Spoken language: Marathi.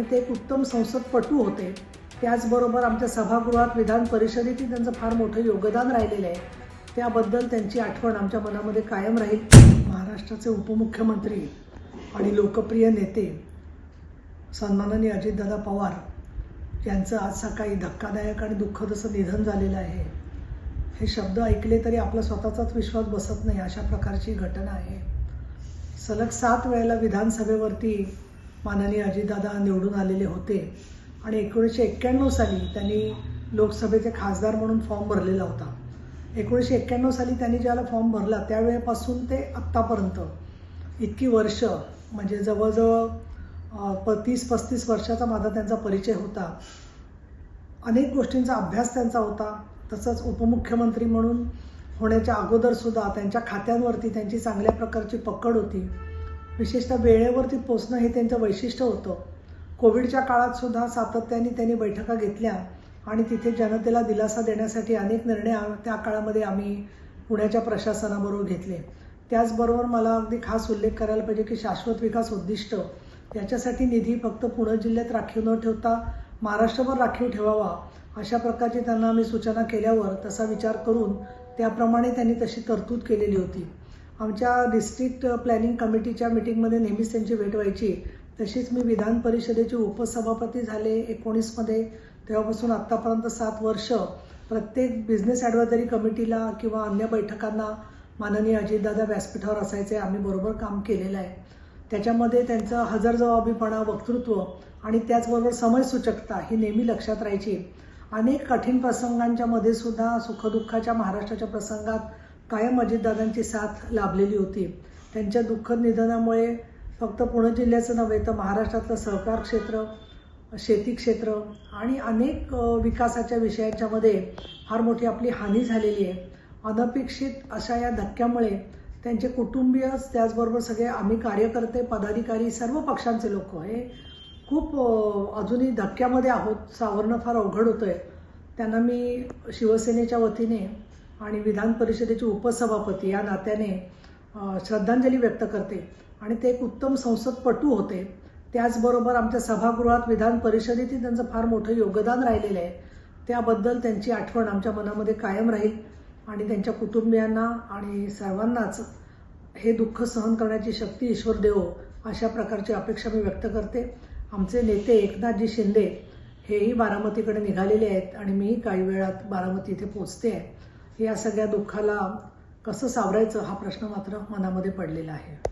आणि ते एक उत्तम संसदपटू होते. त्याचबरोबर आमच्या सभागृहात विधान परिषदेतही त्यांचं फार मोठं योगदान राहिलेलं आहे. त्याबद्दल त्यांची आठवण आमच्या मनामध्ये कायम राहील. महाराष्ट्राचे उपमुख्यमंत्री आणि लोकप्रिय नेते सन्माननीय अजितदादा पवार यांचं आज सकाळी धक्कादायक आणि दुःखद असं निधन झालेलं आहे. हे शब्द ऐकले तरी आपला स्वतःचाच विश्वास बसत नाही अशा प्रकारची घटना आहे. सलग सात वेळेला विधानसभेवरती माननीय अजितदादा निवडून आलेले होते. आणि एकोणीसशे एक्क्याण्णव साली त्यांनी लोकसभेचे खासदार म्हणून फॉर्म भरलेला होता. एकोणीसशे एक्क्याण्णव साली त्यांनी ज्याला फॉर्म भरला त्यावेळेपासून ते आत्तापर्यंत इतकी वर्ष म्हणजे जवळजवळ प तीस पस्तीस वर्षाचा माझा त्यांचा परिचय होता. अनेक गोष्टींचा अभ्यास त्यांचा होता. तसंच उपमुख्यमंत्री म्हणून होण्याच्या अगोदरसुद्धा त्यांच्या खात्यांवरती त्यांची चांगल्या प्रकारची पकड होती. विशेषतः वेळेवरती पोचणं हे त्यांचं वैशिष्ट्य होतं. कोविडच्या काळातसुद्धा सातत्याने त्यांनी बैठका घेतल्या आणि तिथे जनतेला दिलासा देण्यासाठी अनेक निर्णय त्या काळामध्ये आम्ही पुण्याच्या प्रशासनाबरोबर घेतले. त्याचबरोबर मला अगदी खास उल्लेख करायला पाहिजे की शाश्वत विकास उद्दिष्ट याच्यासाठी निधी फक्त पुणे जिल्ह्यात राखीव न ठेवता महाराष्ट्रभर राखीव ठेवावा अशा प्रकारची त्यांना मी सूचना केल्यावर तसा विचार करून त्याप्रमाणे त्यांनी तशी तरतूद केलेली होती. आमच्या डिस्ट्रिक्ट प्लॅनिंग कमिटीच्या मिटिंगमध्ये नेहमीच त्यांची भेट व्हायची. तशीच मी विधान परिषदेचे उपसभापती झाले एकोणीसमध्ये तेव्हापासून आत्तापर्यंत सात वर्ष प्रत्येक बिझनेस ॲडवायझरी कमिटीला किंवा अन्य बैठकांना माननीय अजितदादा व्यासपीठावर असायचे. आम्ही बरोबर काम केलेलं आहे. त्याच्यामध्ये त्यांचं हजरजबाबीपणा वक्तृत्व आणि त्याचबरोबर समयसूचकता ही नेहमी लक्षात राहायची. अनेक कठीण प्रसंगांच्या मध्ये सुद्धा सुखदुःखाच्या महाराष्ट्राच्या प्रसंगात कायम अजितदादांची साथ लाभलेली होती? त्यांच्या दुःखद निधनामुळे फक्त पुणे जिल्ह्याचं नव्हे तर महाराष्ट्रातलं सहकार क्षेत्र शेती क्षेत्र आणि अनेक विकासाच्या विषयांच्यामध्ये फार मोठी आपली हानी झालेली आहे. अनपेक्षित अशा या धक्क्यामुळे त्यांचे कुटुंबीयच त्याचबरोबर सगळे आम्ही कार्यकर्ते पदाधिकारी सर्व पक्षांचे लोक हे खूप अजूनही धक्क्यामध्ये आहोत सावरणं फार अवघड होतं आहे त्यांना मी शिवसेनेच्या वतीने आणि विधान परिषदेचे उपसभापती या नात्याने श्रद्धांजली व्यक्त करते. आणि ते एक उत्तम संसदपटू होते. त्याचबरोबर आमच्या सभागृहात विधान परिषदेतही त्यांचं फार मोठं योगदान राहिलेलं आहे. त्याबद्दल त्यांची आठवण आमच्या मनामध्ये कायम राहील आणि त्यांच्या कुटुंबियांना आणि सर्वांनाच हे दुःख सहन करण्याची शक्ती ईश्वर देवो अशा प्रकारची अपेक्षा मी व्यक्त करते. आमचे नेते एकनाथजी शिंदे हेही बारामतीकडे निघालेले आहेत आणि मीही काही वेळात बारामती इथे पोचते आहे. या सगळ्या दुःखाला कसं सावरायचं हा प्रश्न मात्र मनामध्ये पडलेला आहे.